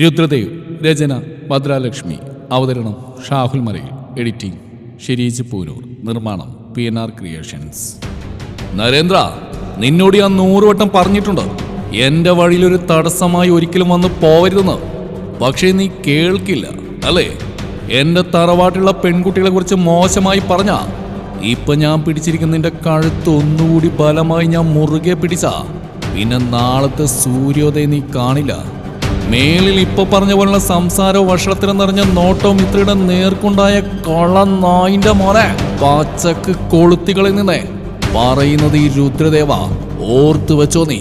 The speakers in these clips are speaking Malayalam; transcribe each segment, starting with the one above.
രുദ്രദേവ് രചന ഭദ്രാലക്ഷ്മി. അവതരണം ഷാഹുൽ മലയിൽ. എഡിറ്റിംഗ് ഷിരീജ് പൂനൂർ. നിർമ്മാണം P N R creations. Narendra നിന്നോട് ഞാൻ നൂറുവട്ടം പറഞ്ഞിട്ടുണ്ട്. എന്റെ വഴിയിലൊരു തടസ്സമായി ഒരിക്കലും വന്ന് പോവരുതെന്ന്. പക്ഷേ നീ കേൾക്കില്ല അല്ലേ? എന്റെ തറവാട്ടിലുള്ള പെൺകുട്ടികളെ കുറിച്ച് മോശമായി പറഞ്ഞ. ഇപ്പൊ ഞാൻ പിടിച്ചിരിക്കുന്ന നിന്റെ കഴുത്ത് ഒന്നുകൂടി ബലമായി ഞാൻ മുറുകെ പിടിച്ചാ. പിന്നെ നാളത്തെ സൂര്യോദയം നീ കാണില്ല. മേലിൽ ഇപ്പൊ പറഞ്ഞ പോലുള്ള സംസാരവും വഷളത്തിനും നിറഞ്ഞ നോട്ടവും ഇത്രയുടെ നേർക്കുണ്ടായ കള നായിന്റെ മോനെ. പച്ചക്ക് കൊളുത്തികളിൽ നിന്നേ പറയുന്നത് ഈ രുദ്രദേവ ഓർത്തു വെച്ചോ നീ.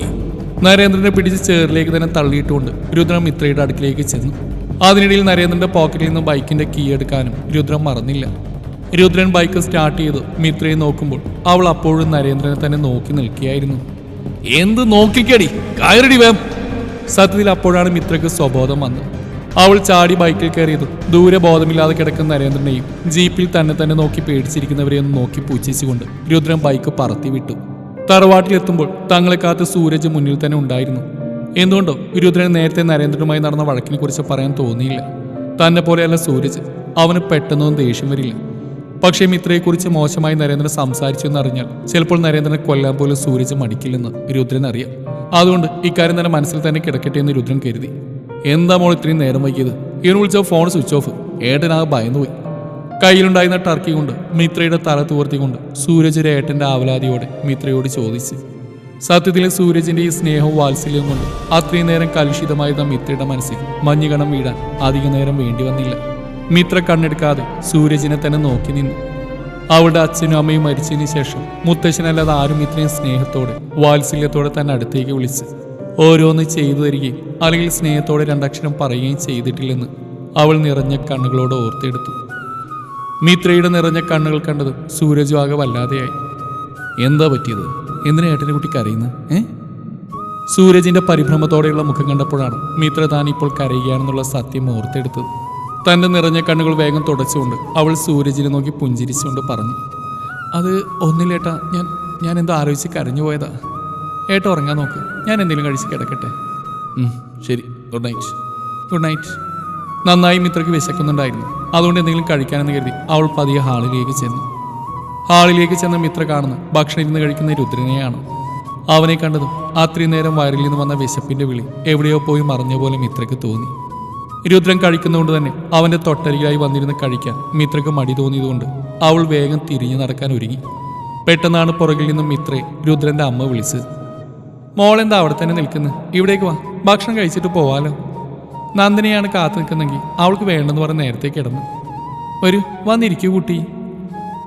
നരേന്ദ്രനെ പിടിച്ച് ചേറിലേക്ക് തന്നെ തള്ളിയിട്ടുകൊണ്ട് രുദ്രൻ മിത്രയുടെ അടുക്കിലേക്ക് ചെന്നു. അതിനിടയിൽ നരേന്ദ്രന്റെ പോക്കറ്റിൽ നിന്ന് ബൈക്കിന്റെ കീ എടുക്കാനും രുദ്രൻ മറന്നില്ല. രുദ്രൻ ബൈക്ക് സ്റ്റാർട്ട് ചെയ്തു. മിത്രയെ നോക്കുമ്പോൾ അവൾ അപ്പോഴും നരേന്ദ്രനെ തന്നെ നോക്കി നിൽക്കുകയായിരുന്നു. എന്ത് നോക്കിക്കടി? കയറടി വേം. സത്യത്തിൽ അപ്പോഴാണ് മിത്രയ്ക്ക് സ്വബോധം വന്നത്. അവൾ ചാടി ബൈക്കിൽ കയറിയതും. ദൂരെ ബോധമില്ലാതെ കിടക്കുന്ന നരേന്ദ്രനെയും ജീപ്പിൽ തന്നെ തന്നെ നോക്കി പേടിച്ചിരിക്കുന്നവരെയും നോക്കി പൂച്ചിച്ചുകൊണ്ട് രുദ്രൻ ബൈക്ക് പറത്തി വിട്ടു. തറവാട്ടിലെത്തുമ്പോൾ തങ്ങളെ കാത്ത് സൂരജ് മുന്നിൽ തന്നെ ഉണ്ടായിരുന്നു. എന്തുകൊണ്ടോ രുദ്രൻ നേരത്തെ നരേന്ദ്രനുമായി നടന്ന വഴക്കിനെ കുറിച്ച് പറയാൻ തോന്നിയില്ല. തന്നെ പോലെയല്ല സൂരജ്. അവന് പെട്ടെന്നൊന്നും ദേഷ്യം വരില്ല. പക്ഷേ മിത്രയെക്കുറിച്ച് മോശമായി നരേന്ദ്രൻ സംസാരിച്ചു എന്നറിഞ്ഞാൽ ചിലപ്പോൾ നരേന്ദ്രനെ കൊല്ലാൻ പോലും സൂരജ് മടിക്കില്ലെന്ന് രുദ്രൻ അറിയാം. അതുകൊണ്ട് ഇക്കാര്യം തന്നെ മനസ്സിൽ തന്നെ കിടക്കട്ടെ എന്ന് രുദ്രൻ കരുതി. എന്താ മോൾ ഇത്രയും നേരം വൈകിയത്? ഇവന് വിളിച്ച ഫോൺ സ്വിച്ച് ഓഫ് ഏട്ടനാകെ ഭയന്നുപോയി. കയ്യിലുണ്ടായിരുന്ന ടർക്കി കൊണ്ട് മിത്രയുടെ തല തുവർത്തിക്കൊണ്ട് ഒരു ഏട്ടന്റെ ആവലാതിയോടെ മിത്രയോട് ചോദിച്ചു. സത്യത്തിലെ സൂരജിന്റെ ഈ സ്നേഹവും വാത്സല്യവും കൊണ്ട് അത്രയും നേരം കലുഷിതമായിരുന്ന മിത്രയുടെ മനസ്സിൽ മഞ്ഞുകണം വീടാൻ അധിക നേരം വേണ്ടി വന്നില്ല. മിത്ര കണ്ണെടുക്കാതെ സൂരജിനെ തന്നെ നോക്കി നിന്നു. അവളുടെ അച്ഛനും അമ്മയും മരിച്ചതിന് ശേഷം മുത്തശ്ശനല്ലാതെ ആരും ഇത്രയും സ്നേഹത്തോടെ വാത്സല്യത്തോടെ തന്നെ അടുത്തേക്ക് വിളിച്ച് ഓരോന്ന് ചെയ്തു തരികയും അല്ലെങ്കിൽ സ്നേഹത്തോടെ രണ്ടക്ഷരം പറയുകയും ചെയ്തിട്ടില്ലെന്ന് അവൾ നിറഞ്ഞ കണ്ണുകളോട് ഓർത്തെടുത്തു. മിത്രയുടെ നിറഞ്ഞ കണ്ണുകൾ കണ്ടതും സൂരജ് ആകെ വല്ലാതെയായി. എന്താ പറ്റിയത്? എന്തിനാ ഏട്ടനെ കുട്ടി കരയുന്നത് ഏ? സൂരജിന്റെ പരിഭ്രമത്തോടെയുള്ള മുഖം കണ്ടപ്പോഴാണ് മിത്ര താൻ ഇപ്പോൾ കരയുകയാണെന്നുള്ള സത്യം ഓർത്തെടുത്തത്. തന്റെ നിറഞ്ഞ കണ്ണുകൾ വേഗം തുടച്ചുകൊണ്ട് അവൾ സൂരജിനെ നോക്കി പുഞ്ചിരിച്ചുകൊണ്ട് പറഞ്ഞു അത് ഒന്നില്ലേട്ടാ ഞാൻ ഞാൻ എന്തോ ആലോചിച്ച് കരഞ്ഞു പോയതാ. ഏട്ട ഉറങ്ങാൻ നോക്ക്. ഞാൻ എന്തെങ്കിലും കഴിച്ച് കിടക്കട്ടെ. ശരി. ഗുഡ് നൈറ്റ് ഗുഡ് നൈറ്റ് നന്നായി മിത്രയ്ക്ക് വിശക്കുന്നുണ്ടായിരുന്നു. അതുകൊണ്ട് എന്തെങ്കിലും കഴിക്കാനെന്ന് കരുതി അവൾ പതിയെ ഹാളിലേക്ക് ചെന്നു. ഹാളിലേക്ക് ചെന്ന മിത്ര കാണുന്നു ഭക്ഷണം ഇരുന്ന് കഴിക്കുന്ന രുദ്രനെയാണ്. അവനെ കണ്ടതും അത്രയും നേരം വയറിൽ നിന്ന് വന്ന വിശപ്പിന്റെ വിളി എവിടെയോ പോയി മറിഞ്ഞ പോലെ മിത്രയ്ക്ക് തോന്നി. രുദ്രൻ കഴിക്കുന്നതുകൊണ്ട് തന്നെ അവന്റെ തൊട്ടരികായി വന്നിരുന്ന് കഴിക്കാൻ മിത്രയ്ക്ക് മടി തോന്നിയതുകൊണ്ട് അവൾ വേഗം തിരിഞ്ഞു നടക്കാൻ ഒരുങ്ങി. പെട്ടെന്നാണ് പുറകിൽ നിന്നും മിത്രയെ രുദ്രന്റെ അമ്മ വിളിച്ചത്. മോളെന്താ അവിടെ തന്നെ നിൽക്കുന്നത് ഇവിടേക്ക് വാ. ഭക്ഷണം കഴിച്ചിട്ട് പോവാലോ? നന്ദിനിയാണ് കാത്തു നിൽക്കുന്നെങ്കിൽ അവൾക്ക് വേണ്ടെന്ന് പറഞ്ഞ് നേരത്തെ കിടന്നു. ഒരു വന്നിരിക്കൂ കുട്ടി.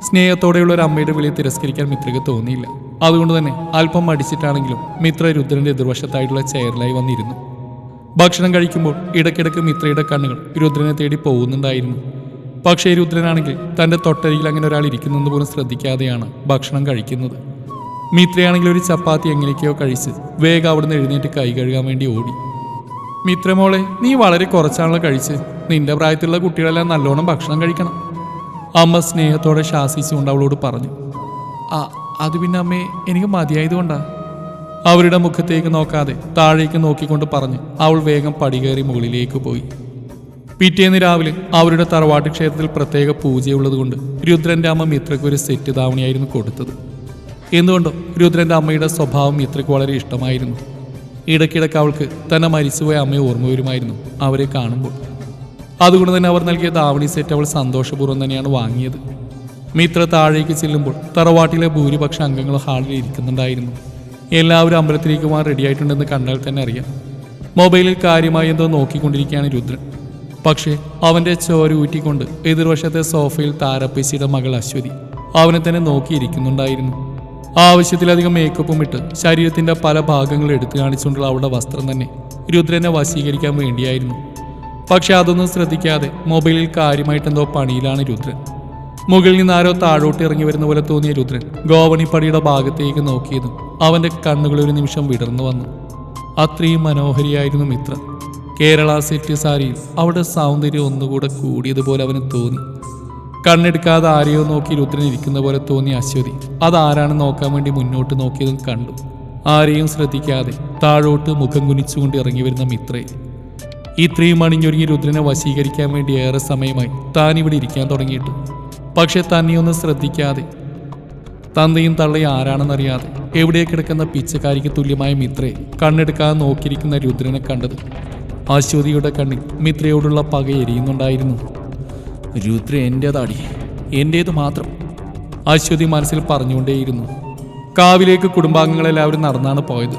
സ്നേഹത്തോടെയുള്ള ഒരു അമ്മയുടെ വിളിയെ തിരസ്കരിക്കാൻ മിത്രയ്ക്ക് തോന്നിയില്ല. അതുകൊണ്ട് തന്നെ അല്പം മടിച്ചിട്ടാണെങ്കിലും മിത്ര രുദ്രന്റെ എതിർവശത്തായിട്ടുള്ള ചെയറിലായി വന്നിരുന്നു. ഭക്ഷണം കഴിക്കുമ്പോൾ ഇടയ്ക്കിടയ്ക്ക് മിത്രയുടെ കണ്ണുകൾ രുദ്രനെ തേടി പോകുന്നുണ്ടായിരുന്നു. പക്ഷേ രുദ്രനാണെങ്കിൽ തന്റെ തൊട്ടരിയിൽ അങ്ങനെ ഒരാൾ ഇരിക്കുന്നെന്ന് പോലും ശ്രദ്ധിക്കാതെയാണ് ഭക്ഷണം കഴിക്കുന്നത്. മിത്രയാണെങ്കിൽ ഒരു ചപ്പാത്തി എങ്ങനെയൊക്കെയോ കഴിച്ച് വേഗം അവിടുന്ന് എഴുന്നേറ്റ് കൈ കഴുകാൻ വേണ്ടി ഓടി. മിത്രമോളെ നീ വളരെ കുറച്ചാണല്ലോ കഴിച്ച്. നിന്റെ പ്രായത്തിലുള്ള കുട്ടികളെല്ലാം നല്ലോണം ഭക്ഷണം കഴിക്കണം. അമ്മ സ്നേഹത്തോടെ ശാസിച്ചുകൊണ്ട് അവളോട് പറഞ്ഞു. ആ അത് പിന്നെ അമ്മേ എനിക്ക് മതിയായതുകൊണ്ടാ. അവരുടെ മുഖത്തേക്ക് നോക്കാതെ താഴേക്ക് നോക്കിക്കൊണ്ട് പറഞ്ഞ് അവൾ വേഗം പടികേറി മുകളിലേക്ക് പോയി. പിറ്റേന്ന് രാവിലെ അവരുടെ തറവാട്ട് ക്ഷേത്രത്തിൽ പ്രത്യേക പൂജയുള്ളതുകൊണ്ട് രുദ്രന്റെ അമ്മ മിത്രയ്ക്ക് ഒരു സെറ്റ് ധാവണിയായിരുന്നു കൊടുത്തത്. എന്തുകൊണ്ടോ രുദ്രന്റെ അമ്മയുടെ സ്വഭാവം മിത്രയ്ക്ക് വളരെ ഇഷ്ടമായിരുന്നു. ഇടയ്ക്കിടയ്ക്ക് അവൾക്ക് തന്നെ മരിച്ചുപോയ അമ്മയെ ഓർമ്മ വരുമായിരുന്നു അവരെ കാണുമ്പോൾ. അതുകൊണ്ട് തന്നെ അവർ നൽകിയ ധാവണി സെറ്റ് അവൾ സന്തോഷപൂർവം തന്നെയാണ് വാങ്ങിയത്. മിത്ര താഴേക്ക് ചെല്ലുമ്പോൾ തറവാട്ടിലെ ഭൂരിപക്ഷ അംഗങ്ങൾ ഹാളിൽ ഇരിക്കുന്നുണ്ടായിരുന്നു. എല്ലാവരും അമ്പലത്തിലേക്ക് പോകാൻ റെഡിയായിട്ടുണ്ടെന്ന് കണ്ടാൽ തന്നെ അറിയാം. മൊബൈലിൽ കാര്യമായി എന്തോ നോക്കിക്കൊണ്ടിരിക്കുകയാണ് രുദ്രൻ. പക്ഷേ അവന്റെ ചോര ഊറ്റിക്കൊണ്ട് എതിർവശത്തെ സോഫയിൽ താരപ്പേശിയുടെ മകൾ അശ്വതി അവനെ തന്നെ നോക്കിയിരിക്കുന്നുണ്ടായിരുന്നു. ആവശ്യത്തിലധികം മേക്കപ്പും ഇട്ട് ശരീരത്തിന്റെ പല ഭാഗങ്ങൾ എടുത്തു കാണിച്ചുകൊണ്ടുള്ള അവളുടെ വസ്ത്രം തന്നെ രുദ്രനെ വശീകരിക്കാൻ വേണ്ടിയായിരുന്നു. പക്ഷെ അതൊന്നും ശ്രദ്ധിക്കാതെ മൊബൈലിൽ കാര്യമായിട്ടെന്തോ പണിയിലാണ് രുദ്രൻ. മുകളിൽ നിന്ന് ആരോ താഴോട്ട് ഇറങ്ങി വരുന്ന പോലെ തോന്നിയ രുദ്രൻ ഗോവണിപ്പടിയുടെ ഭാഗത്തേക്ക് നോക്കിയതും അവന്റെ കണ്ണുകൾ ഒരു നിമിഷം വിടർന്നു വന്നു. അത്രയും മനോഹരിയായിരുന്നു മിത്ര കേരള സിറ്റി സാരിയിൽ അവിടെ സൗന്ദര്യം ഒന്നുകൂടെ കൂടിയതുപോലെ അവന് തോന്നി. കണ്ണെടുക്കാതെ ആരെയോ നോക്കി രുദ്രൻ ഇരിക്കുന്ന പോലെ തോന്നിയ അശ്വതി. അതാരാണ് നോക്കാൻ വേണ്ടി മുന്നോട്ട് നോക്കിയതും കണ്ടു. ആരെയും ശ്രദ്ധിക്കാതെ താഴോട്ട് മുഖം കുനിച്ചുകൊണ്ട് ഇറങ്ങി വരുന്ന മിത്രയെ ഇത്രയും അണിഞ്ഞൊരുങ്ങി രുദ്രനെ വശീകരിക്കാൻ വേണ്ടി ഏറെ സമയമായി താൻ ഇവിടെ ഇരിക്കാൻ തുടങ്ങിയിട്ട്. പക്ഷെ തന്നെയൊന്നും ശ്രദ്ധിക്കാതെ. തന്തയും തള്ളയും ആരാണെന്നറിയാതെ എവിടെ കിടക്കുന്ന പിച്ചക്കാരിക്ക് തുല്യമായ മിത്രയെ കണ്ണെടുക്കാതെ നോക്കിയിരിക്കുന്ന രുദ്രനെ കണ്ടത് അശ്വതിയുടെ കണ്ണിൽ മിത്രയോടുള്ള പക എരിയുന്നുണ്ടായിരുന്നു. രുദ്ര എന്റേതാടി എന്റേത് മാത്രം. അശ്വതി മനസ്സിൽ പറഞ്ഞുകൊണ്ടേയിരുന്നു. കാവിലേക്ക് കുടുംബാംഗങ്ങളെല്ലാവരും നടന്നാണ് പോയത്.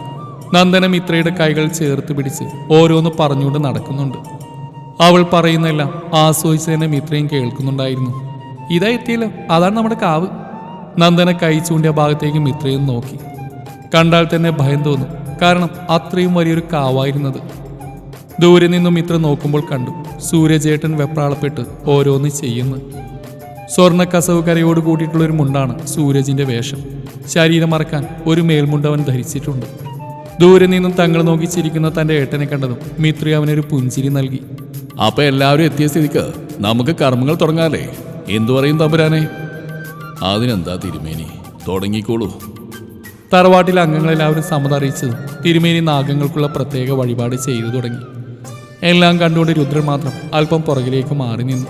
നന്ദന മിത്രയുടെ കൈകൾ ചേർത്ത് പിടിച്ച് ഓരോന്ന് പറഞ്ഞുകൊണ്ട് നടക്കുന്നുണ്ട്. അവൾ പറയുന്നെല്ലാം ആസ്വദിച്ചതിനെ മിത്രയും കേൾക്കുന്നുണ്ടായിരുന്നു. ഇതാ എത്തിയല്ലോ അതാണ് നമ്മുടെ കാവ്. നന്ദന കൈ ചൂണ്ടിയ ഭാഗത്തേക്ക് മിത്രയും നോക്കി. കണ്ടാൽ തന്നെ ഭയം തോന്നും. കാരണം അത്രയും വലിയൊരു കാവായിരുന്നത്. ദൂരെ നിന്നും മിത്ര നോക്കുമ്പോൾ കണ്ടു. സൂര്യജേട്ടൻ വെപ്രാളപ്പെട്ട് ഓരോന്ന് ചെയ്യുന്നു. സ്വർണ കസവ് കരയോട് കൂടിയിട്ടുള്ള ഒരു മുണ്ടാണ് സൂരജിന്റെ വേഷം. ശരീരം മറക്കാൻ ഒരു മേൽമുണ്ട് അവൻ ധരിച്ചിട്ടുണ്ട്. ദൂരെ നിന്നും തങ്ങൾ നോക്കി ചിരിക്കുന്ന തന്റെ ഏട്ടനെ കണ്ടതും മിത്രി അവനൊരു പുഞ്ചിരി നൽകി. അപ്പൊ എല്ലാവരും എത്തിയ സ്ഥിതിക്ക് നമുക്ക് കർമ്മങ്ങൾ തുടങ്ങാല്ലേ? എന്തു പറയും തമ്പുരാനെ? അതിനെന്താ തിരുമേനി? തുടങ്ങിക്കോളൂ. തറവാട്ടിലെ അംഗങ്ങളെല്ലാവരും സമ്മതം അറിയിച്ചത് തിരുമേനി നാഗങ്ങൾക്കുള്ള പ്രത്യേക വഴിപാട് ചെയ്തു തുടങ്ങി. എല്ലാം കണ്ടുകൊണ്ട് രുദ്രൻ മാത്രം അല്പം പുറകിലേക്ക് മാറി നിന്നു.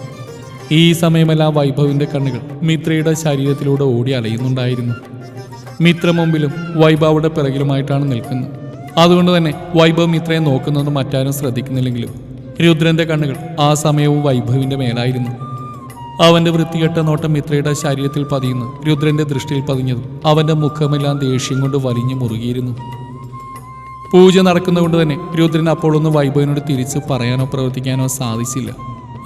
ഈ സമയമെല്ലാം വൈഭവിന്റെ കണ്ണുകൾ മിത്രയുടെ ശരീരത്തിലൂടെ ഓടി അലയുന്നുണ്ടായിരുന്നു. മിത്ര മുമ്പിലും വൈഭവയുടെ പിറകിലുമായിട്ടാണ് നിൽക്കുന്നത്. അതുകൊണ്ട് തന്നെ വൈഭവ് മിത്രയെ നോക്കുന്നത് മറ്റാരും ശ്രദ്ധിക്കുന്നില്ലെങ്കിലും രുദ്രന്റെ കണ്ണുകൾ ആ സമയവും വൈഭവിന്റെ മേലായിരുന്നു. അവന്റെ വൃത്തികെട്ട നോട്ടം മിത്രയുടെ ശരീരത്തിൽ പതിയുന്നു. രുദ്രന്റെ ദൃഷ്ടിയിൽ പതിഞ്ഞതും അവന്റെ മുഖമെല്ലാം ദേഷ്യം കൊണ്ട് വലിഞ്ഞു മുറുകിയിരുന്നു. പൂജ നടക്കുന്നതുകൊണ്ട് തന്നെ രുദ്രൻ അപ്പോൾ ഒന്ന് വൈഭവനോട് തിരിച്ച് പറയാനോ പ്രവർത്തിക്കാനോ സാധിച്ചില്ല.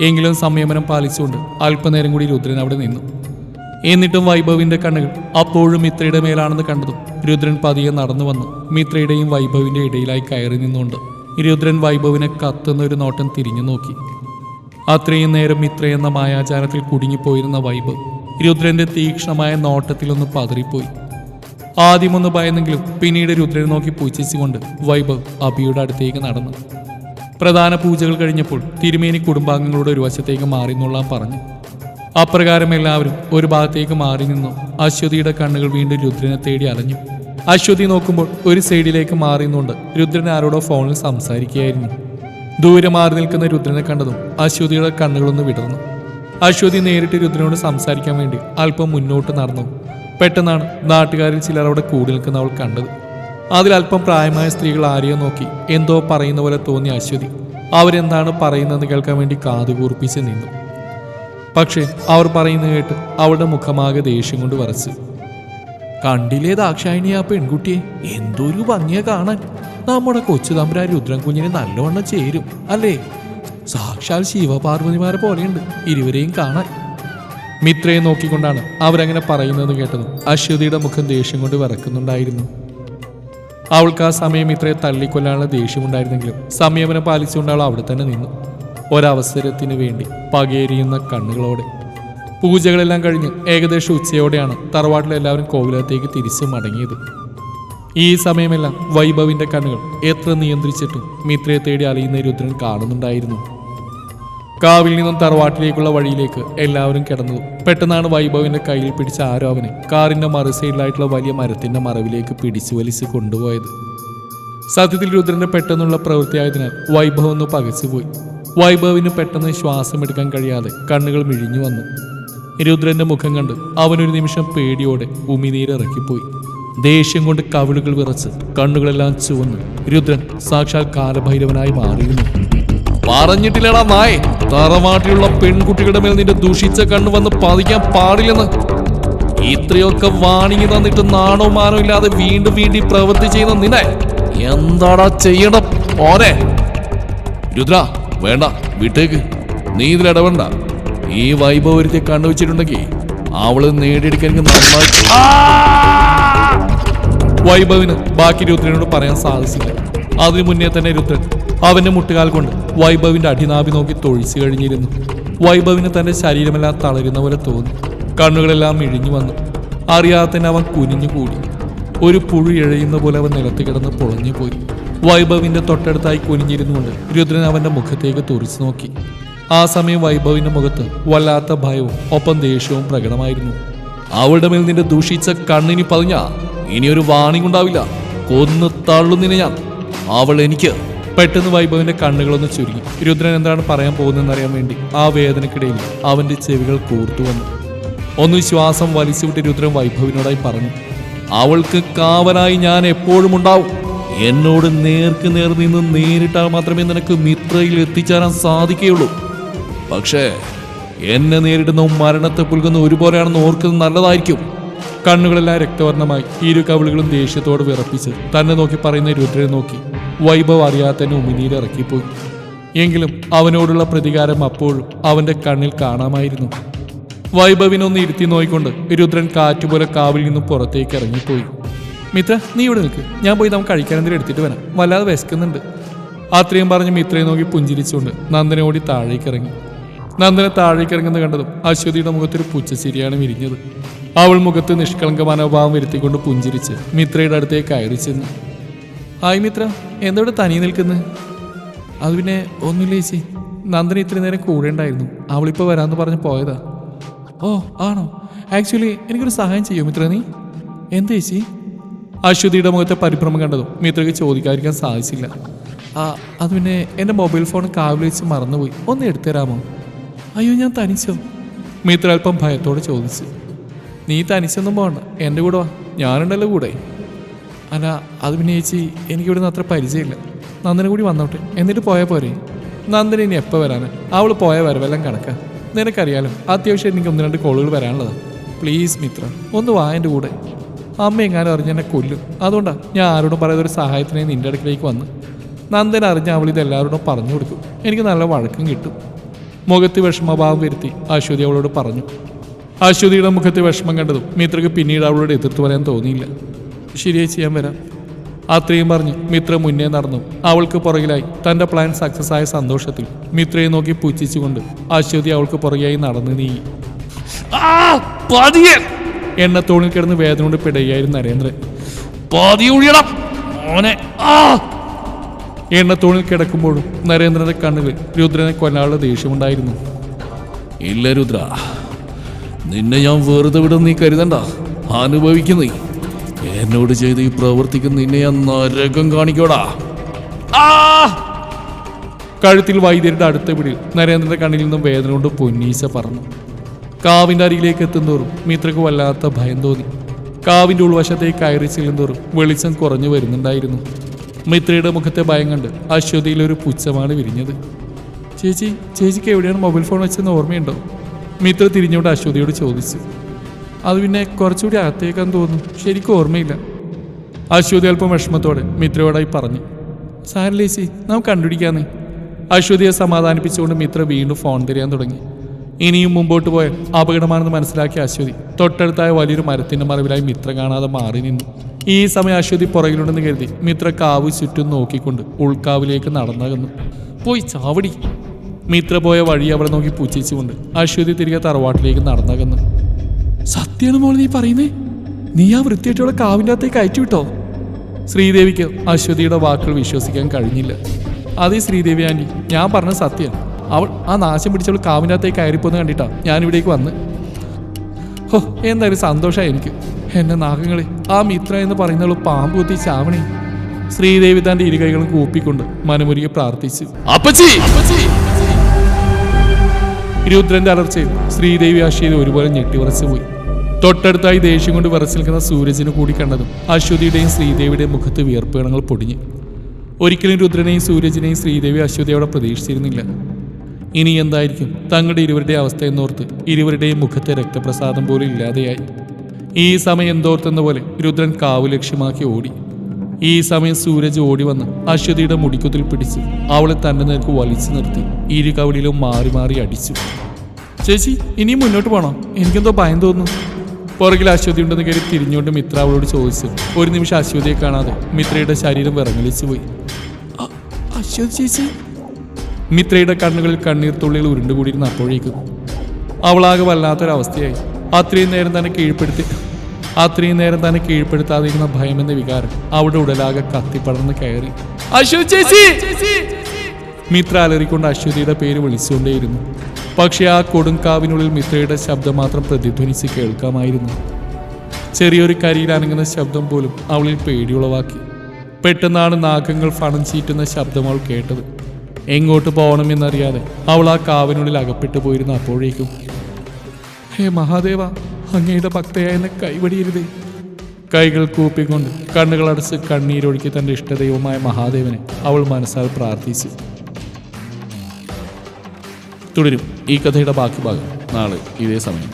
എങ്കിലും സംയമനം പാലിച്ചുകൊണ്ട് അല്പനേരം കൂടി രുദ്രൻ അവിടെ നിന്നു. എന്നിട്ടും വൈഭവിന്റെ കണ്ണുകൾ അപ്പോഴും മിത്രയുടെ മേലാണെന്ന് കണ്ടതും രുദ്രൻ പതിയെ നടന്നു വന്നു. മിത്രയുടെയും വൈഭവിന്റെ ഇടയിലായി കയറി നിന്നുകൊണ്ട് രുദ്രൻ വൈഭവിനെ കത്തുന്ന ഒരു നോട്ടം തിരിഞ്ഞു നോക്കി. അത്രയും നേരം ഇത്രയെന്ന മായാചാരത്തിൽ കുടുങ്ങിപ്പോയിരുന്ന വൈബ് രുദ്രന്റെ തീക്ഷ്ണമായ നോട്ടത്തിലൊന്ന് പതറിപ്പോയി. ആദ്യമൊന്ന് ഭയന്നെങ്കിലും പിന്നീട് രുദ്രനെ നോക്കി പൂച്ഛിച്ചുകൊണ്ട് വൈഭവ് അബിയുടെ അടുത്തേക്ക് നടന്നു. പ്രധാന പൂജകൾ കഴിഞ്ഞപ്പോൾ തിരുമേനി കുടുംബാംഗങ്ങളുടെ ഒരു വശത്തേക്ക് മാറി എന്നുള്ളാൻ പറഞ്ഞു. അപ്രകാരം എല്ലാവരും ഒരു ഭാഗത്തേക്ക് മാറി നിന്നു. അശ്വതിയുടെ കണ്ണുകൾ വീണ്ടും രുദ്രനെ തേടി അലഞ്ഞു. അശ്വതി നോക്കുമ്പോൾ ഒരു സൈഡിലേക്ക് മാറി നിന്നുകൊണ്ട് രുദ്രൻ ആരോടോ ഫോണിൽ സംസാരിക്കുകയായിരുന്നു. ദൂരെ മാറി നിൽക്കുന്ന രുദ്രനെ കണ്ടതും അശ്വതിയുടെ കണ്ണുകളൊന്ന് വിടർന്നു. അശ്വതി നേരിട്ട് രുദ്രനോട് സംസാരിക്കാൻ വേണ്ടി അല്പം മുന്നോട്ട് നടന്നു. പെട്ടെന്നാണ് നാട്ടുകാരിൽ ചിലർ അവിടെ കൂടി നിൽക്കുന്ന അവൾ കണ്ടത്. അല്പം പ്രായമായ സ്ത്രീകൾ ആരെയോ നോക്കി എന്തോ പറയുന്ന പോലെ തോന്നി അശ്വതി. അവരെന്താണ് പറയുന്നതെന്ന് കേൾക്കാൻ വേണ്ടി കാതുകൂർപ്പിച്ച് നിന്നു. പക്ഷേ അവർ പറയുന്നത് കേട്ട് അവളുടെ മുഖമാകെ ദേഷ്യം കൊണ്ട് വരച്ചു. കണ്ടില്ലേ ദാക്ഷായണി ആ പെൺകുട്ടിയെ? എന്തൊരു ഭംഗിയ കാണാൻ. നമ്മുടെ കൊച്ചു തമ്പുരാൻ രുദ്രൻ കുഞ്ഞിന് നല്ലവണ്ണം ചേരും അല്ലേ? സാക്ഷാൽ ശിവപാർവതിമാരെ പോലെയുണ്ട് ഇരുവരെയും കാണാൻ. മിത്രയെ നോക്കിക്കൊണ്ടാണ് അവരങ്ങനെ പറയുന്നത് കേട്ടതും അശ്വതിയുടെ മുഖം ദേഷ്യം കൊണ്ട് വിറക്കുന്നുണ്ടായിരുന്നു. അവൾക്ക് ആ സമയം ഇത്രയെ തള്ളിക്കൊല്ലാനുള്ള ദേഷ്യമുണ്ടായിരുന്നെങ്കിലും സംയമനം പാലിച്ചുകൊണ്ട് അവൾ അവിടെ തന്നെ നിന്നു. ഒരവസരത്തിന് വേണ്ടി പകേരിയുന്ന കണ്ണുകളോടെ. പൂജകളെല്ലാം കഴിഞ്ഞ് ഏകദേശം ഉച്ചയോടെയാണ് തറവാട്ടിലെല്ലാവരും കോവിലത്തേക്ക് തിരിച്ചു മടങ്ങിയത്. ഈ സമയമെല്ലാം വൈഭവിന്റെ കണ്ണുകൾ എത്ര നിയന്ത്രിച്ചിട്ടും മിത്രയെ തേടി അലയുന്ന രുദ്രൻ കാണുന്നുണ്ടായിരുന്നു. കാവിൽ നിന്നും തറവാട്ടിലേക്കുള്ള വഴിയിലേക്ക് എല്ലാവരും കിടന്നു. പെട്ടെന്നാണ് വൈഭവിന്റെ കയ്യിൽ പിടിച്ച ആരോ അവനെ കാറിന്റെ മറുസൈഡിലായിട്ടുള്ള വലിയ മരത്തിന്റെ മറവിലേക്ക് പിടിച്ചു വലിച്ച് കൊണ്ടുപോയത്. സത്യത്തിൽ രുദ്രന്റെ പെട്ടെന്നുള്ള പ്രവൃത്തിയായതിനാൽ വൈഭവ് ഒന്ന് പകച്ചുപോയി. വൈഭവിന് പെട്ടെന്ന് ശ്വാസം എടുക്കാൻ കഴിയാതെ കണ്ണുകൾ മിഴിഞ്ഞു വന്നു. രുദ്രന്റെ മുഖം കണ്ട് അവനൊരു നിമിഷം പേടിയോടെ ഉമിനീരിറക്കിപ്പോയി. ദേഷ്യം കൊണ്ട് കവിളുകൾ വിറച്ച് കണ്ണുകളെല്ലാം ചുവന്ന് രുദ്രൻ സാക്ഷാൽ കാലഭൈരവനായി മാറിയിരുന്നു. പറഞ്ഞിട്ടില്ലടാ നായ് തറവാട്ടിലുള്ള പെൺകുട്ടികളുടെ മേൽ നിന്റെ ദുഷിച്ച കണ്ണ് വന്ന് പതിക്കാൻ പാടില്ലെന്ന്. ഇത്രയൊക്കെ വാണിങ്ങി തന്നിട്ട് നാണോ മാനോ ഇല്ലാതെ വീണ്ടും വീണ്ടും പ്രവൃത്തി ചെയ്യുന്ന നിന്നെ എന്താടാ ചെയ്യണം പോരെ രുദ്ര വേണ്ട വിട്ടേക്ക്. നീ ഇതിൽ ഇടവേണ്ട ഈ വൈഭവരുത്തെ കണ്ടുവച്ചിട്ടുണ്ടെങ്കിൽ അവൾ നേടിയെടുക്കാൻ നന്നായി വൈഭവിന് ബാക്കി രുദ്രനോട് പറയാൻ സാധിച്ചില്ല. അതിനു മുന്നേ തന്നെ രുദ്രൻ അവന്റെ മുട്ടുകാൽ കൊണ്ട് വൈഭവിന്റെ അടിനാഭി നോക്കി തൊഴിച്ചു കഴിഞ്ഞിരുന്നു. വൈഭവിന് തന്റെ ശരീരമെല്ലാം തളരുന്ന പോലെ തോന്നി. കണ്ണുകളെല്ലാം ഇഴിഞ്ഞു വന്നു. അറിയാതെ തന്നെ അവൻ കുനിഞ്ഞു കൂടി. ഒരു പുഴു ഇഴയുന്ന പോലെ അവൻ നിലത്ത് കിടന്ന് പൊളഞ്ഞു പോയി. വൈഭവിന്റെ തൊട്ടടുത്തായി കുനിഞ്ഞിരുന്നുകൊണ്ട് രുദ്രൻ അവന്റെ മുഖത്തേക്ക് തുറിച്ചു നോക്കി. ആ സമയം വൈഭവിന്റെ മുഖത്ത് വല്ലാത്ത ഭയവും ഒപ്പം ദേഷ്യവും പ്രകടമായിരുന്നു. അവളുടെ മേൽ നിന്റെ ദൂഷിച്ച കണ്ണിനി പതിഞ്ഞ. ഇനി ഒരു വാണിംഗ് ഉണ്ടാവില്ല. കൊന്നു തള്ളുന്നിനെ ഞാൻ. അവൾ എനിക്ക് പെട്ടെന്ന് വൈഭവന്റെ കണ്ണുകളൊന്ന് ചുരുങ്ങി. രുദ്രൻ എന്താണ് പറയാൻ പോകുന്നതെന്ന് അറിയാൻ വേണ്ടി ആ വേദനക്കിടയിൽ അവന്റെ ചെവികൾ കൂർത്തു വന്നു. ഒന്ന് ശ്വാസം വലിച്ചുവിട്ട് രുദ്രൻ വൈഭവിനോടായി പറഞ്ഞു അവൾക്ക് കാവലായി ഞാൻ എപ്പോഴും ഉണ്ടാവും. എന്നോട് നേർക്ക് നേർ നിന്ന് നേരിട്ടാൽ മാത്രമേ നിനക്ക് മിത്രയിൽ എത്തിച്ചേരാൻ സാധിക്കുകയുള്ളൂ. പക്ഷേ എന്നെ നേരിടുന്ന മരണത്തെ പുൽകുന്ന ഒരുപോലെയാണെന്ന് ഓർക്കുന്നത് നല്ലതായിരിക്കും. കണ്ണുകളെല്ലാം രക്തവർണമായി ഇരു കവിളുകളും ദേഷ്യത്തോട് വിറപ്പിച്ച് തന്നെ നോക്കി പറയുന്ന രുദ്രനെ നോക്കി വൈഭവ് അറിയാതെ തന്നെ ഉമിനീരിറക്കിപ്പോയി എങ്കിലും അവനോടുള്ള പ്രതികാരം അപ്പോഴും അവന്റെ കണ്ണിൽ കാണാമായിരുന്നു. വൈഭവിനൊന്ന് ഇരുത്തി നോയിക്കൊണ്ട് രുദ്രൻ കാറ്റുപോലെ കാവിൽ നിന്നും പുറത്തേക്ക് ഇറങ്ങിപ്പോയി. മിത്ര നീ ഇവിടെ നിൽക്ക്. ഞാൻ പോയി നമുക്ക് കഴിക്കാൻ എന്തെങ്കിലും എടുത്തിട്ട് വരാം. വല്ലാതെ വിശക്കുന്നുണ്ട്. അത്രയും പറഞ്ഞ് മിത്രയെ നോക്കി പുഞ്ചിരിച്ചുകൊണ്ട് നന്ദനോടി താഴേക്ക് ഇറങ്ങി. നന്ദന താഴേക്ക് ഇറങ്ങുന്നത് കണ്ടതും അശ്വതിയുടെ മുഖത്തൊരു പുച്ഛശിരിയാണ് വിരിഞ്ഞത്. അവൾ മുഖത്ത് നിഷ്കളങ്ക മനോഭാവം വരുത്തിക്കൊണ്ട് പുഞ്ചിരിച്ച് മിത്രയുടെ അടുത്തേക്ക് കയറി ചെന്നു. ഹായ് മിത്ര എന്തോടെ തനി നിൽക്കുന്നത് അത് പിന്നെ ഒന്നുമില്ല ചേച്ചി. നന്ദന ഇത്രയും നേരം കൂടെ ഉണ്ടായിരുന്നു. അവളിപ്പോൾ വരാമെന്ന് പറഞ്ഞ് പോയതാ. ഓ ആണോ? ആക്ച്വലി എനിക്കൊരു സഹായം ചെയ്യോ മിത്ര നീ? എന്താ ചേച്ചി? അശ്വതിയുടെ മുഖത്തെ പരിഭ്രമം കണ്ടതും മിത്രയ്ക്ക് ചോദിക്കാതിരിക്കാൻ സാധിച്ചില്ല. ആ അത് പിന്നെ എന്റെ മൊബൈൽ ഫോൺ കാവിൽ വെച്ച് മറന്നുപോയി. ഒന്ന് എടുത്തു തരാമോ അയ്യോ ഞാൻ തനിച്ചോ? മിത്ര അല്പം ഭയത്തോടെ ചോദിച്ചു. നീ തനിച്ചൊന്നും പോകണ്ട എന്റെ കൂടെ വാ. ഞാനുണ്ടല്ലോ കൂടെ. അല്ല അത് പിന്നെ ചേച്ചി എനിക്കിവിടുന്ന് അത്ര പരിചയമില്ല. നന്ദന കൂടി വന്നോട്ടെ. എന്നിട്ട് പോയാൽ പോരെ. നന്ദന ഇനി എപ്പോൾ വരാന്? അവൾ പോയ വരവെല്ലാം കണക്കാ. നിനക്കറിയാലോ അത്യാവശ്യം എനിക്ക് ഒന്ന് രണ്ട് കോളുകൾ വരാനുള്ളത്. പ്ലീസ് മിത്ര ഒന്ന് വാ എന്റെ കൂടെ. അമ്മ എങ്ങാനും അറിഞ്ഞ് എന്നെ കൊല്ലും. അതുകൊണ്ടാണ് ഞാൻ ആരോടും പറയാതെ ഒരു സഹായത്തിനായി നിന്റെ അടുക്കിലേക്ക് വന്ന്. നന്ദൻ അറിഞ്ഞ അവൾ ഇത് എല്ലാവരോടും പറഞ്ഞു കൊടുക്കും. എനിക്ക് നല്ല വഴക്കം കിട്ടും. മുഖത്ത് വിഷമഭാവം വരുത്തി അശ്വതി അവളോട് പറഞ്ഞു. അശ്വതിയുടെ മുഖത്ത് വിഷമം കണ്ടതും മിത്രക്ക് പിന്നീട് അവളോട് എതിർത്ത് പറയാൻ തോന്നിയില്ല. ശരിയായി ചെയ്യാൻ വരാം. അത്രയും പറഞ്ഞ് മിത്ര മുന്നേ നടന്നു. അവൾക്ക് പുറകിലായി തന്റെ പ്ലാൻ സക്സസ് ആയ സന്തോഷത്തിൽ മിത്രയെ നോക്കി പുച്ഛിച്ചുകൊണ്ട് അശ്വതി അവൾക്ക് പുറകെയായി നടന്നു നീങ്ങി. എണ്ണത്തോണിൽ കിടന്ന് വേദന കൊണ്ട് പിടയായിരുന്നു നരേന്ദ്രൻ. പതിയൊഴിയണം മോനെ. ആ! എണ്ണത്തോണിൽ കിടക്കുമ്പോഴും നരേന്ദ്രന്റെ കണ്ണുകളിൽ രുദ്രനെ കൊല്ലാനുള്ള ദേഷ്യമുണ്ടായിരുന്നു. ഇല്ല രുദ്ര. നിന്നെ ഞാൻ വെറുതെ വിടും നീ കരുതണ്ട. അനുഭവിക്കുന്നേ എന്നോട് ചെയ്ത് ഈ പ്രവർത്തിക്ക് നിന്നെ ഞാൻ നരകം കാണിക്കോടാ! കഴുത്തിൽ വൈദ്യരുടെ അടുത്ത പിടിയിൽ നരേന്ദ്രന്റെ കണ്ണിൽ നിന്നും വേദന കൊണ്ട് പൊന്നീസ പറഞ്ഞു കാവിന്റെ അരികിലേക്ക് എത്തുന്തോറും മിത്രക്ക് വല്ലാത്ത ഭയം തോന്നി. കാവിന്റെ ഉൾവശത്തേക്ക് കയറി ചെല്ലുന്തോറും വെളിച്ചം കുറഞ്ഞു വരുന്നുണ്ടായിരുന്നു. മിത്രയുടെ മുഖത്തെ ഭയം കണ്ട് അശ്വതിയിൽ ഒരു പുച്ഛമാണ് വിരിഞ്ഞത്. ചേച്ചി ചേച്ചിക്ക് എവിടെയാണ് മൊബൈൽ ഫോൺ വെച്ചെന്ന് ഓർമ്മയുണ്ടോ? മിത്ര തിരിഞ്ഞുകൊണ്ട് അശ്വതിയോട് ചോദിച്ചു. അത് പിന്നെ കുറച്ചുകൂടി അകത്തേക്കാൻ തോന്നുന്നു. ശരിക്കും ഓർമ്മയില്ല. അശ്വതി അല്പം വിഷമത്തോടെ മിത്രയോടായി പറഞ്ഞു. സാരില്ല ചേച്ചി നമുക്ക് കണ്ടുപിടിക്കാന്നേ. അശ്വതിയെ സമാധാനിപ്പിച്ചുകൊണ്ട് മിത്ര വീണ്ടും ഫോൺ തിരിയാൻ തുടങ്ങി. ഇനിയും മുമ്പോട്ട് പോയാൽ അപകടമാണെന്ന് മനസ്സിലാക്കിയ അശ്വതി തൊട്ടടുത്തായ വലിയൊരു മരത്തിന്റെ മറവിലായി മിത്ര കാണാതെ മാറി നിന്നു. ഈ സമയം അശ്വതി പുറകിലുണ്ടെന്ന് കരുതി മിത്ര കാവ് ചുറ്റും നോക്കിക്കൊണ്ട് ഉൾക്കാവിലേക്ക് നടന്നകന്നു. പോയി ചാവടി. മിത്ര പോയ വഴി അവളെ നോക്കി പുച്ഛിച്ചുകൊണ്ട് അശ്വതി തിരികെ തറവാട്ടിലേക്ക് നടന്നകന്നു. സത്യാണ് മോൾ നീ പറയുന്നേ? നീ ആ വൃത്തിയായിട്ടുള്ള കാവിന്റെ അകത്തേക്ക് അയച്ചു വിട്ടോ ശ്രീദേവിക്ക് അശ്വതിയുടെ വാക്കുകൾ വിശ്വസിക്കാൻ കഴിഞ്ഞില്ല. അതേ ശ്രീദേവി ആന്റി ഞാൻ പറഞ്ഞ സത്യം അവൾ ആ നാശം പിടിച്ചവൾ കാവിന്റെ അകത്തേക്ക് കയറിപ്പോന്ന് കണ്ടിട്ടാ ഞാനിവിടേക്ക് വന്ന്. ഹോ എന്തായാലും സന്തോഷമായി എനിക്ക്. എന്നെ നാഗങ്ങളെ ആ മിത്ര എന്ന് പറയുന്നവൾ പാമ്പ് കുത്തി ചാവണി. ശ്രീദേവി തന്റെ ഇരുകൈകളും കൂപ്പിക്കൊണ്ട് മനമുരുകി പ്രാർത്ഥിച്ചു. അപ്പച്ചി! രുദ്രന്റെ അലർച്ചയിൽ ശ്രീദേവി അശ്വതി ഒരുപോലെ ഞെട്ടിവിറച്ചു പോയി. തൊട്ടടുത്തായി ദേഷ്യം കൊണ്ട് വിറച്ചു നിൽക്കുന്ന സൂരജിനെ കൂടി കണ്ടതും അശ്വതിയുടെയും ശ്രീദേവിയുടെയും മുഖത്ത് വിയർപ്പുകണങ്ങൾ പൊടിഞ്ഞു. ഒരിക്കലും രുദ്രനെയും സൂരജിനെയും ശ്രീദേവി അശ്വതിയോടെ പ്രതീക്ഷിച്ചിരുന്നില്ല. ഇനി എന്തായിരിക്കും? തങ്ങളുടെ ഇരുവരുടെ അവസ്ഥയെന്നോർത്ത് ഇരുവരുടെയും മുഖത്തെ രക്തപ്രസാദം പോലും ഇല്ലാതെയായി. ഈ സമയം എന്തോർത്തെന്ന പോലെ രുദ്രൻ കാവു ലക്ഷ്യമാക്കി ഓടി. ഈ സമയം സൂരജ് ഓടി വന്ന് അശ്വതിയുടെ മുടിക്കുത്തിൽ പിടിച്ച് അവളെ തന്റെ നേർക്ക് വലിച്ചു നിർത്തി. ഇരു കവടിയിലും മാറി മാറി അടിച്ചു. ചേച്ചി ഇനിയും മുന്നോട്ട് പോണോ? എനിക്കെന്തോ ഭയം തോന്നുന്നു. പുറകിൽ അശ്വതി ഉണ്ടെന്ന് കയറി തിരിഞ്ഞുകൊണ്ട് മിത്ര അവളോട് ചോദിച്ചു. ഒരു നിമിഷം അശ്വതിയെ കാണാതെ മിത്രയുടെ ശരീരം വിറങ്ങലിച്ചു പോയി. "അ- അശ്വതി ചേച്ചി? മിത്രയുടെ കണ്ണുകളിൽ കണ്ണീർ തുള്ളികൾ ഉരുണ്ടുകൂടിയിരുന്ന അപ്പോഴേക്കും അവളാകെ വല്ലാത്തൊരവസ്ഥയായി. അത്രയും നേരം തന്നെ കീഴ്പ്പെടുത്തി. അത്രയും നേരം തന്നെ കീഴ്പ്പെടുത്താതിരുന്ന ഭയമെന്ന വികാരം അവിടെ ഉടലാകെ കത്തിപ്പടർന്ന് കയറി. അശ്വതി ചേച്ചി! മിത്ര അലറിക്കൊണ്ട് അശ്വതിയുടെ പേര് വിളിച്ചുകൊണ്ടേയിരുന്നു. പക്ഷേ ആ കൊടുങ്കാവിനുള്ളിൽ മിത്രയുടെ ശബ്ദം മാത്രം പ്രതിധ്വനിച്ച് കേൾക്കാമായിരുന്നു. ചെറിയൊരു കരിയിൽ അനങ്ങുന്ന ശബ്ദം പോലും അവളിൽ പേടിയുളവാക്കി. പെട്ടെന്നാണ് നാഗങ്ങൾ ഫണം ചീറ്റുന്ന ശബ്ദം അവൾ കേട്ടത്. എങ്ങോട്ട് പോകണമെന്നറിയാതെ അവൾ ആ കാവിനുള്ളിൽ അകപ്പെട്ടു പോയിരുന്ന അപ്പോഴേക്കും ഹേ മഹാദേവ അങ്ങയുടെ ഭക്തയായ എന്നെ കൈവടിയരുതേ. കൈകൾ കൂപ്പിക്കൊണ്ട് കണ്ണുകളടച്ച് കണ്ണീരൊഴുക്കി തന്റെ ഇഷ്ടദൈവമായ മഹാദേവനെ അവൾ മനസ്സാൽ പ്രാർത്ഥിച്ചു. തുടരും ഈ കഥയുടെ ബാക്കി ഭാഗം നാളെ ഇതേ സമയം.